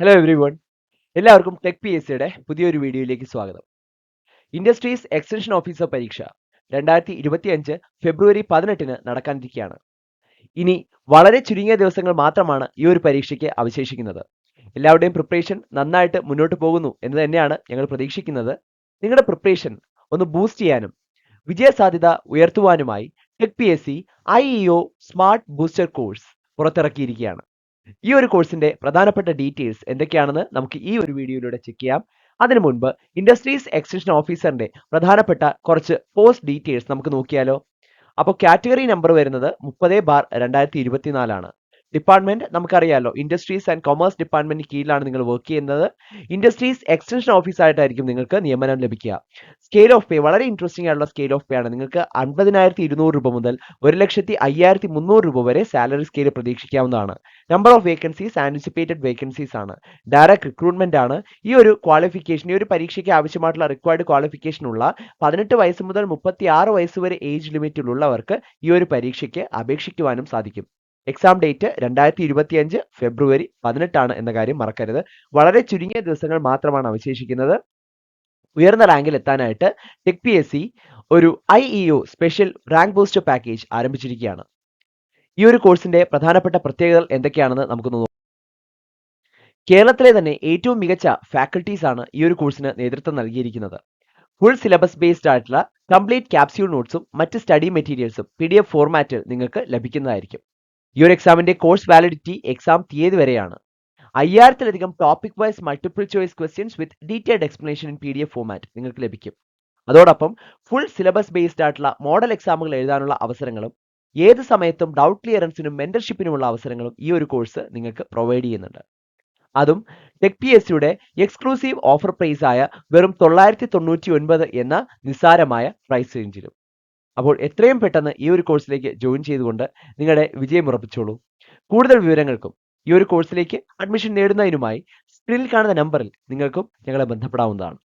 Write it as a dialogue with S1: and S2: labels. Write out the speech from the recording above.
S1: Hello everyone എല്ലാവർക്കും tech P S സിയുടെ പുതിയൊരു വീഡിയോയിലേക്ക് സ്വാഗതം. ഇൻഡസ്ട്രീസ് എക്സ്റ്റൻഷൻ ഓഫീസർ പരീക്ഷ രണ്ടായിരത്തി ഇരുപത്തി അഞ്ച് ഫെബ്രുവരി പതിനെട്ടിന് നടക്കാനിരിക്കുകയാണ്. ഇനി വളരെ ചുരുങ്ങിയ ദിവസങ്ങൾ മാത്രമാണ് ഈ ഒരു പരീക്ഷയ്ക്ക് അവശേഷിക്കുന്നത്. എല്ലാവരുടെയും പ്രിപ്പറേഷൻ നന്നായിട്ട് മുന്നോട്ട് പോകുന്നു എന്ന് തന്നെയാണ് ഞങ്ങൾ പ്രതീക്ഷിക്കുന്നത്. നിങ്ങളുടെ പ്രിപ്പറേഷൻ ഒന്ന് ബൂസ്റ്റ് ചെയ്യാനും വിജയസാധ്യത ഉയർത്തുവാനുമായി Tech P S C I E O smart booster course പുറത്തിറക്കിയിരിക്കുകയാണ്. ഈ ഒരു കോഴ്സിന്റെ പ്രധാനപ്പെട്ട ഡീറ്റെയിൽസ് എന്തൊക്കെയാണെന്ന് നമുക്ക് ഈ ഒരു വീഡിയോയിലൂടെ ചെക്ക് ചെയ്യാം. അതിനു മുൻപ് ഇൻഡസ്ട്രീസ് എക്സ്റ്റൻഷൻ ഓഫീസറിന്റെ പ്രധാനപ്പെട്ട കുറച്ച് പോസ്റ്റ് ഡീറ്റെയിൽസ് നമുക്ക് നോക്കിയാലോ. അപ്പോൾ കാറ്റഗറി നമ്പർ വരുന്നത് മുപ്പത് ബാർ രണ്ടായിരത്തി ഇരുപത്തിനാലാണ് ഡിപ്പാർട്ട്മെന്റ് നമുക്കറിയാലോ ഇൻഡസ്ട്രീസ് ആൻഡ് കൊമേഴ്സ് ഡിപ്പാർട്ട്മെന്റ് കീഴിലാണ് നിങ്ങൾ വർക്ക് ചെയ്യുന്നത്. ഇൻഡസ്ട്രീസ് എക്സ്റ്റൻഷൻ ഓഫീസായിട്ടായിരിക്കും നിങ്ങൾക്ക് നിയമനം ലഭിക്കുക. സ്കെയിൽ ഓഫ് പേ വളരെ ഇൻട്രസ്റ്റിംഗ് ആയിട്ടുള്ള സ്കെയിൽ ഓഫ് പേ ആണ്. നിങ്ങൾക്ക് അൻപതിനായിരത്തി ഇരുന്നൂറ് രൂപ മുതൽ ഒരു ലക്ഷത്തി അയ്യായിരത്തി മുന്നൂറ് രൂപ വരെ സാലറി സ്കെയിൽ പ്രതീക്ഷിക്കാവുന്നതാണ്. Number of vacancies anticipated vacancies ആണ്. ഡയറക്റ്റ് റിക്രൂട്ട്മെന്റ് ആണ്. ഈ ഒരു ക്വാളിഫിക്കേഷൻ ഈ ഒരു പരീക്ഷയ്ക്ക് ആവശ്യമായിട്ടുള്ള റിക്വയർഡ് ക്വാളിഫിക്കേഷൻ ഉള്ള പതിനെട്ട് വയസ്സ് മുതൽ മുപ്പത്തി ആറ് വയസ്സ് വരെ ഏജ് ലിമിറ്റിലുള്ളവർക്ക് ഈ ഒരു പരീക്ഷയ്ക്ക് അപേക്ഷിക്കുവാനും സാധിക്കും. എക്സാം ഡേറ്റ് രണ്ടായിരത്തി ഇരുപത്തിയഞ്ച് ഫെബ്രുവരി പതിനെട്ടാണ് എന്ന കാര്യം മറക്കരുത്. വളരെ ചുരുങ്ങിയ ദിവസങ്ങൾ മാത്രമാണ് അവശേഷിക്കുന്നത്. ഉയർന്ന റാങ്കിൽ എത്താനായിട്ട് ടെക് പി എസ് സി ഒരു I special rank booster package ആരംഭിച്ചിരിക്കുകയാണ്. ഈ ഒരു കോഴ്സിന്റെ പ്രധാനപ്പെട്ട പ്രത്യേകതകൾ എന്തൊക്കെയാണെന്ന് നമുക്കൊന്ന് നോക്കാം. കേരളത്തിലെ തന്നെ ഏറ്റവും മികച്ച ഫാക്കൽറ്റീസ് ആണ് ഈ ഒരു കോഴ്സിന് നേതൃത്വം നൽകിയിരിക്കുന്നത്. ഫുൾ സിലബസ് ബേസ്ഡ് ആയിട്ടുള്ള കംപ്ലീറ്റ് ക്യാപ്സ്യൂൾ നോട്ട്സും മറ്റ് സ്റ്റഡി മെറ്റീരിയൽസും പി ഡി എഫ് ഫോർമാറ്റിൽ നിങ്ങൾക്ക് ലഭിക്കുന്നതായിരിക്കും. ഈ ഒരു എക്സാമിന്റെ കോഴ്സ് വാലിഡിറ്റി എക്സാം തീയതി വരെയാണ്. അയ്യായിരത്തിലധികം topic wise multiple choice questions with detailed explanation in P D F format നിങ്ങൾക്ക് ലഭിക്കും. അതോടൊപ്പം ഫുൾ സിലബസ് ബേസ്ഡ് ആയിട്ടുള്ള മോഡൽ എക്സാമുകൾ എഴുതാനുള്ള അവസരങ്ങളും ഏത് സമയത്തും ഡൗട്ട് ക്ലിയറൻസിനും മെന്റർഷിപ്പിനുമുള്ള അവസരങ്ങളും ഈ ഒരു കോഴ്സ് നിങ്ങൾക്ക് പ്രൊവൈഡ് ചെയ്യുന്നുണ്ട്. അതും ടെക് പി എസ് സിയുടെ എക്സ്ക്ലൂസീവ് ഓഫർ പ്രൈസ് ആയ വെറും തൊള്ളായിരത്തി തൊണ്ണൂറ്റി ഒൻപത് എന്ന നിസ്സാരമായ പ്രൈസ് റേഞ്ചിലും അപ്പോൾ എത്രയും പെട്ടെന്ന് ഈ ഒരു കോഴ്സിലേക്ക് ജോയിൻ ചെയ്തുകൊണ്ട് നിങ്ങളുടെ വിജയം ഉറപ്പിച്ചോളൂ. കൂടുതൽ വിവരങ്ങൾക്കും ഈ ഒരു കോഴ്സിലേക്ക് അഡ്മിഷൻ നേടുന്നതിനുമായി സ്ക്രീനിൽ കാണുന്ന നമ്പറിൽ നിങ്ങൾക്കും ഞങ്ങളെ ബന്ധപ്പെടാവുന്നതാണ്.